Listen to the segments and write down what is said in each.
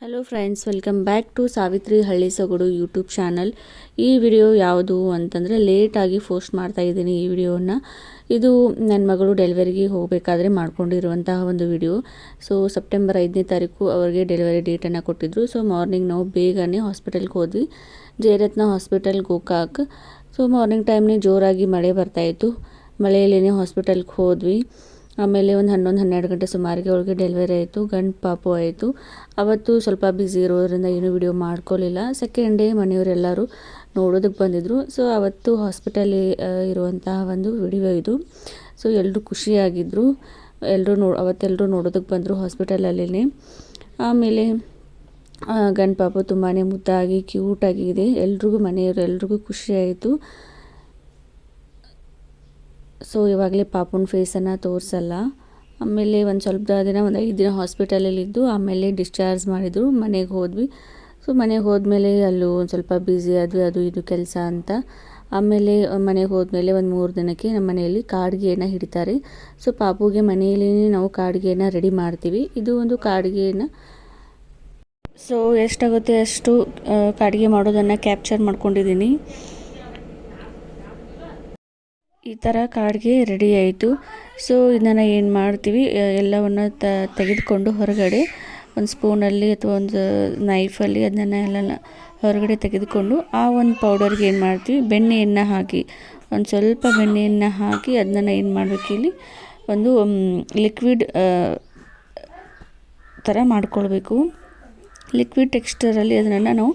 Hello friends welcome back to Savitri ಹಳ್ಳಿ ಸೊಗಡು YouTube channel ಈ ವಿಡಿಯೋ ಯಾವುದು ಅಂತಂದರೆ ಲೇಟಾಗಿ ಪೋಸ್ಟ್ ಮಾಡ್ತಾ ಇದ್ದೀನಿ ಈ ವಿಡಿಯೋನ ಇದು ನನ್ನ ಮಗಳು ಡೆಲಿವರಿಗೆ ಹೋಗಬೇಕಾದ್ರೆ ಮಾಡ್ಕೊಂಡಿರುವಂತಹ ಒಂದು ವಿಡಿಯೋ ಸೊ ಸೆಪ್ಟೆಂಬರ್ ಐದನೇ ತಾರೀಕು ಅವರಿಗೆ ಡೆಲಿವರಿ ಡೇಟನ್ನು ಕೊಟ್ಟಿದ್ದರು ಸೊ ಮಾರ್ನಿಂಗ್ ನಾವು ಬೇಗನೆ ಹಾಸ್ಪಿಟಲ್ಗೆ ಹೋದ್ವಿ. Jayaratna hospital Gokak so morning ಟೈಮ್ನೇ ಜೋರಾಗಿ ಮಳೆ ಬರ್ತಾಯಿತ್ತು ಮಳೆಯಲ್ಲೇ ಹಾಸ್ಪಿಟಲ್ಗೆ ಹೋದ್ವಿ. ಆಮೇಲೆ ಒಂದು ಹನ್ನೊಂದು, ಹನ್ನೆರಡು ಗಂಟೆ ಸುಮಾರಿಗೆ ಅವಳಿಗೆ ಡೆಲಿವರಿ ಆಯಿತು, ಗಂಡು ಪಾಪು ಆಯಿತು. ಅವತ್ತು ಸ್ವಲ್ಪ ಬ್ಯುಸಿ ಇರೋದ್ರಿಂದ ಏನೂ ವಿಡಿಯೋ ಮಾಡ್ಕೊಳ್ಳಿಲ್ಲ ಸೆಕೆಂಡ್ ಡೇ ಮನೆಯವರೆಲ್ಲರೂ ನೋಡೋದಕ್ಕೆ ಬಂದಿದ್ದರು ಸೊ ಅವತ್ತು ಹಾಸ್ಪಿಟಲ್ ಇರುವಂತಹ ಒಂದು ವಿಡಿಯೋ ಇದು. ಸೊ ಎಲ್ಲರೂ ಖುಷಿಯಾಗಿದ್ದರು ಎಲ್ಲರೂ ನೋ ಅವತ್ತೆಲ್ಲರೂ ನೋಡೋದಕ್ಕೆ ಬಂದರು ಹಾಸ್ಪಿಟಲಲ್ಲೇ ಆಮೇಲೆ ಗಂಡು ಪಾಪು ತುಂಬಾ ಮುದ್ದಾಗಿ ಕ್ಯೂಟಾಗಿದೆ ಎಲ್ರಿಗೂ ಮನೆಯವರು ಎಲ್ರಿಗೂ ಖುಷಿಯಾಯಿತು ಸೊ ಇವಾಗಲೇ ಪಾಪುನ ಫೇಸನ್ನು ತೋರಿಸಲ್ಲ. ಆಮೇಲೆ ಒಂದು ಸ್ವಲ್ಪ ದಿನ, ಒಂದು ಐದು ದಿನ ಹಾಸ್ಪಿಟಲಲ್ಲಿದ್ದು ಆಮೇಲೆ ಡಿಸ್ಚಾರ್ಜ್ ಮಾಡಿದರು, ಮನೆಗೆ ಹೋದ್ವಿ. ಸೊ ಮನೆಗೆ ಹೋದ್ಮೇಲೆ ಅಲ್ಲೂ ಒಂದು ಸ್ವಲ್ಪ ಬ್ಯುಸಿ ಆದ್ವಿ, ಅದು ಇದು ಕೆಲಸ ಅಂತ. ಆಮೇಲೆ ಮನೆಗೆ ಹೋದ್ಮೇಲೆ ಒಂದು ಮೂರು ದಿನಕ್ಕೆ ನಮ್ಮ ಮನೆಯಲ್ಲಿ ಕಾಡ್ಗೆಯನ್ನು ಹಿಡಿತಾರೆ. ಸೊ ಪಾಪುಗೆ ಮನೆಯಲ್ಲಿ ನಾವು ಕಾಡ್ಗೆಯನ್ನು ರೆಡಿ ಮಾಡ್ತೀವಿ. ಇದು ಒಂದು ಕಾಡಿಗೆಯನ್ನು. ಸೊ ಎಷ್ಟಾಗುತ್ತೆ ಅಷ್ಟು ಕಾಡಿಗೆ ಮಾಡೋದನ್ನು ಕ್ಯಾಪ್ಚರ್ ಮಾಡ್ಕೊಂಡಿದ್ದೀನಿ. ಈ ಥರ ಕಾಡಿಗೆ ರೆಡಿ ಆಯಿತು. ಸೊ ಇದನ್ನು ಏನು ಮಾಡ್ತೀವಿ ಎಲ್ಲವನ್ನು ತೆಗೆದುಕೊಂಡು ಹೊರಗಡೆ ಒಂದು ಸ್ಪೂನಲ್ಲಿ ಅಥವಾ ಒಂದು ನೈಫಲ್ಲಿ ಅದನ್ನು ಎಲ್ಲ ಹೊರಗಡೆ ತೆಗೆದುಕೊಂಡು ಆ ಒಂದು ಪೌಡರ್ಗೆ ಏನು ಮಾಡ್ತೀವಿ, ಬೆಣ್ಣೆಯನ್ನು ಹಾಕಿ, ಒಂದು ಸ್ವಲ್ಪ ಬೆಣ್ಣೆಯನ್ನು ಹಾಕಿ ಅದನ್ನು ಏನು ಮಾಡಬೇಕು ಇಲ್ಲಿ, ಒಂದು ಲಿಕ್ವಿಡ್ ಥರ ಮಾಡ್ಕೊಳ್ಬೇಕು. ಲಿಕ್ವಿಡ್ ಟೆಕ್ಸ್ಚರಲ್ಲಿ ಅದನ್ನು ನಾವು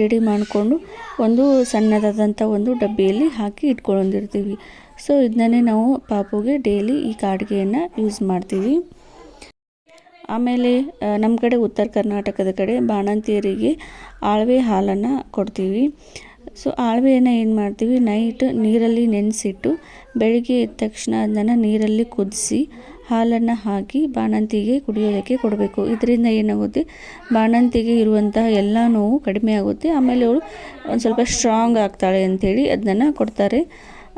ರೆಡಿ ಮಾಡಿಕೊಂಡು ಒಂದು ಸಣ್ಣದಾದಂಥ ಒಂದು ಡಬ್ಬಿಯಲ್ಲಿ ಹಾಕಿ ಇಟ್ಕೊಂಡಿರ್ತೀವಿ. ಸೊ ಇದನ್ನೇ ನಾವು ಪಾಪುಗೆ ಡೈಲಿ ಈ ಕಾಡಿಗೆಯನ್ನು ಯೂಸ್ ಮಾಡ್ತೀವಿ. ಆಮೇಲೆ ನಮ್ಮ ಕಡೆ ಉತ್ತರ ಕರ್ನಾಟಕದ ಕಡೆ ಬಾಣಂತಿಯರಿಗೆ ಆಳ್ವೆ ಹಾಲನ್ನು ಕೊಡ್ತೀವಿ. ಸೊ ಆಳ್ವೆಯನ್ನು ಏನು ಮಾಡ್ತೀವಿ? ನೈಟ್ ನೀರಲ್ಲಿ ನೆನೆಸಿಟ್ಟು, ಬೆಳಿಗ್ಗೆ ಎದ್ದ ತಕ್ಷಣ ಅದನ್ನು ನೀರಲ್ಲಿ ಕುದಿಸಿ ಹಾಲನ್ನು ಹಾಕಿ ಬಾಣಂತಿಗೆ ಕುಡಿಯೋದಕ್ಕೆ ಕೊಡಬೇಕು. ಇದರಿಂದ ಏನಾಗುತ್ತೆ? ಬಾಣಂತಿಗೆ ಇರುವಂತಹ ಎಲ್ಲ ನೋವು ಕಡಿಮೆ ಆಗುತ್ತೆ. ಆಮೇಲೆ ಅವಳು ಒಂದು ಸ್ವಲ್ಪ ಸ್ಟ್ರಾಂಗ್ ಆಗ್ತಾಳೆ ಅಂಥೇಳಿ ಅದನ್ನು ಕೊಡ್ತಾರೆ.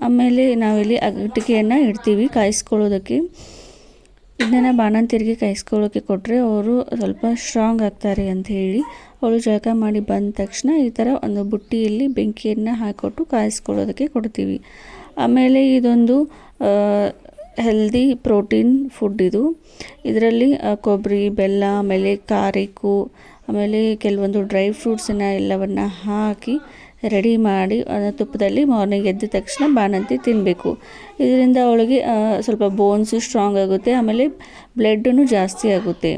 ಆಮೇಲೆ ನಾವಿಲ್ಲಿ ಅಗಟಿಕೆಯನ್ನು ಇಡ್ತೀವಿ ಕಾಯಿಸ್ಕೊಳ್ಳೋದಕ್ಕೆ. ಇದನ್ನು ಬಾಣಂತಿರಿಗೆ ಕಾಯಿಸ್ಕೊಳ್ಳೋಕ್ಕೆ ಕೊಟ್ಟರೆ ಅವರು ಸ್ವಲ್ಪ ಸ್ಟ್ರಾಂಗ್ ಆಗ್ತಾರೆ ಅಂತ ಹೇಳಿ ಅವಳು ಜಳಕ ಮಾಡಿ ಬಂದ ತಕ್ಷಣ ಈ ಥರ ಒಂದು ಬುಟ್ಟಿಯಲ್ಲಿ ಬೆಂಕಿಯನ್ನು ಹಾಕಿಕೊಟ್ಟು ಕಾಯಿಸ್ಕೊಳ್ಳೋದಕ್ಕೆ ಕೊಡ್ತೀವಿ. ಆಮೇಲೆ ಇದೊಂದು ಹೆಲ್ದಿ ಪ್ರೋಟೀನ್ ಫುಡ್ ಇದು. ಇದರಲ್ಲಿ ಕೊಬ್ಬರಿ ಬೆಲ್ಲ, ಆಮೇಲೆ ಕಾರಿಕು ಆಮೇಲೆ ಕೆಲವೊಂದು ಡ್ರೈ ಫ್ರೂಟ್ಸನ್ನು ಎಲ್ಲವನ್ನು ಹಾಕಿ ರೆಡಿ ಮಾಡಿ ತುಪ್ಪದಲ್ಲಿ ಮಾರ್ನಿಂಗ್ ಎದ್ದ ತಕ್ಷಣ ಬಾಣಂತಿ ತಿನ್ನಬೇಕು ಇದರಿಂದ ಅವಳಿಗೆ ಸ್ವಲ್ಪ ಬೋನ್ಸು ಸ್ಟ್ರಾಂಗ್ ಆಗುತ್ತೆ, ಆಮೇಲೆ ಬ್ಲಡ್ಡೂ ಜಾಸ್ತಿ ಆಗುತ್ತೆ.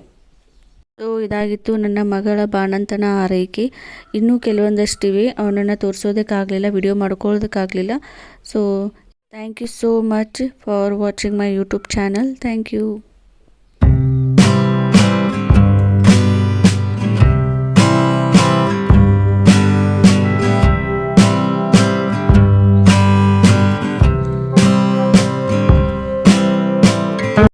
ಸೊ, ಇದಾಗಿತ್ತು ನನ್ನ ಮಗಳ ಬಾಣಂತನ ಆರೈಕೆ. ಇನ್ನೂ ಕೆಲವೊಂದಷ್ಟಿವೆ, ಅವನನ್ನು ತೋರಿಸೋದಕ್ಕಾಗಲಿಲ್ಲ video ಮಾಡ್ಕೊಳ್ಳೋದಕ್ಕಾಗಲಿಲ್ಲ. So Thank you so much for watching my YouTube channel. Thank you.